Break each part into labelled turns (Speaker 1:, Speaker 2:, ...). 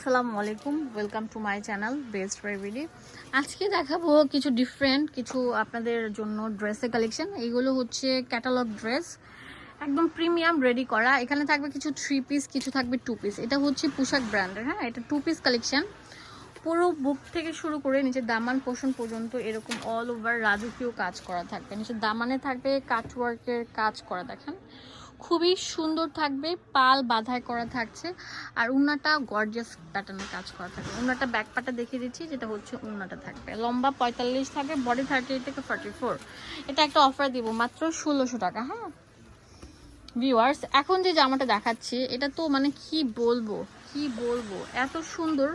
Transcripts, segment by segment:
Speaker 1: আসসালামু আলাইকুম welcome to my channel best প্রাইভেলি আজকে দেখাবো কিছু ডিফারেন্ট কিছু আপনাদের জন্য ড্রেসের কালেকশন এইগুলো হচ্ছে ক্যাটালগ ড্রেস একদম প্রিমিয়াম রেডি করা। এখানে থাকবে কিছু থ্রি পিস কিছু থাকবে টু পিস এটা হচ্ছে পোশাক ব্র্যান্ডের হ্যাঁ? এটা টু পিস কালেকশন পুরো বুক থেকে শুরু করে নিচে দামান পোষণ পর্যন্ত এরকম অল ওভার রাজকীয় কাজ করা থাকবে। নিচে দামানে থাকবে কাটওয়ার্কের কাজ করা, দেখেন। খুবই সুন্দর থাকবে, পাল বাধাই করা থাকছে। আর উন্নাটা গর্জিয়াস প্যাটার্নের কাজ করা থাকবে। উন্নাটা ব্যাক পাটা দেখিয়ে দিচ্ছি, যেটা হচ্ছে উন্নাটা থাকবে। লম্বা পঁয়তাল্লিশ থাকবে বডি থার্টি এইট থেকে ফর্টি ফোর এটা একটা অফার দিব, মাত্র ষোলোশো টাকা হ্যাঁ? ভিউয়ার্স এখন যে জামাটা দেখাচ্ছি, এটা তো মানে কি বলব কি বলব? এত সুন্দর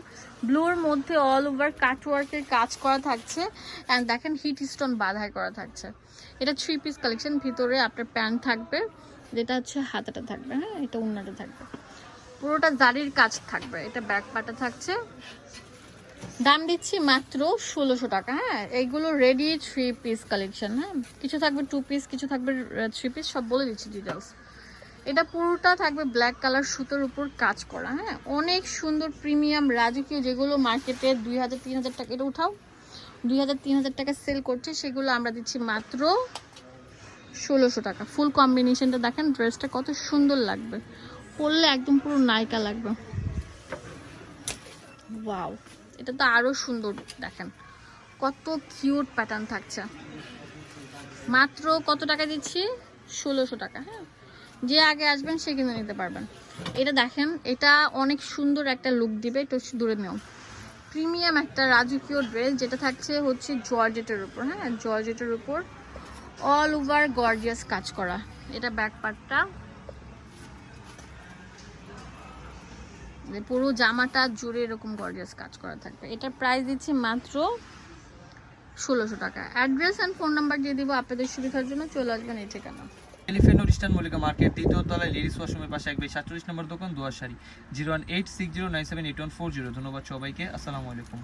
Speaker 1: ব্লুর মধ্যে অল ওভার কাটওয়ার্কের কাজ করা থাকছে। অ্যান্ড দেখেন হিট স্টোন বাধাই করা থাকছে। এটা থ্রি পিস কালেকশন ভিতরে আপনার প্যান্ট থাকবে। যেটা হচ্ছে হাতাটা থাকবে হ্যাঁ? এটা উন্নাটা থাকবে। পুরোটা জারির কাজ থাকবে এটা ব্যাক পাটা থাকছে। দাম দিচ্ছি মাত্র ষোলোশো টাকা হ্যাঁ? এইগুলো রেডি থ্রি পিস কালেকশন হ্যাঁ? কিছু থাকবে টু পিস কিছু থাকবে থ্রি পিস সব বলে দিচ্ছি ডিটেলস এটা পুরোটা থাকবে ব্ল্যাক কালার সুতোর উপর কাজ করা হ্যাঁ? অনেক সুন্দর প্রিমিয়াম রাজকীয় যেগুলো মার্কেটে দুই হাজার তিন হাজার টাকা এটা উঠাও। দুই হাজার তিন হাজার টাকা সেল করছে সেগুলো আমরা দিচ্ছি মাত্র ষোলোশো টাকা। ফুল কম্বিনেশনটা দেখেন ড্রেসটা কত সুন্দর লাগবে। পরলে একদম পুরো নায়িকা লাগবে। ওয়াও এটা তো আরও সুন্দর, দেখেন। কত কিউট প্যাটার্ন থাকছে। মাত্র কত টাকা দিচ্ছি? ষোলোশো টাকা হ্যাঁ। যে আগে আসবেন, সে কিনে নিতে পারবেন। এটা দেখেন, এটা অনেক সুন্দর একটা লুক দিবে, একটু দূরে নেও প্রিমিয়াম একটা রাজকীয় ড্রেস যেটা থাকছে হচ্ছে জর্জেটের উপর হ্যাঁ? জর্জেটের উপর অল ওভার গর্জিয়াস কাজ করা। এটা ব্যাক পার্টটা পুরো জামাটা জুড়ে এরকম গর্জিয়াস কাজ করা থাকবে। এটার প্রাইস দিচ্ছি মাত্র ষোলোশো টাকা। অ্যাড্রেস অ্যান্ড ফোন নাম্বার দিয়ে দিব আপনাদের সুবিধার জন্য। চলে আসবেন এই ঠিকানা।
Speaker 2: এলিফেন্ট মল্লিকা মার্কেট লেডিস পাশে সাতচল্লিশ নম্বর দোকান zero eight six zero nine seven eight one four zero. ধন্যবাদ সবাইকে। আসসালামু আলাইকুম।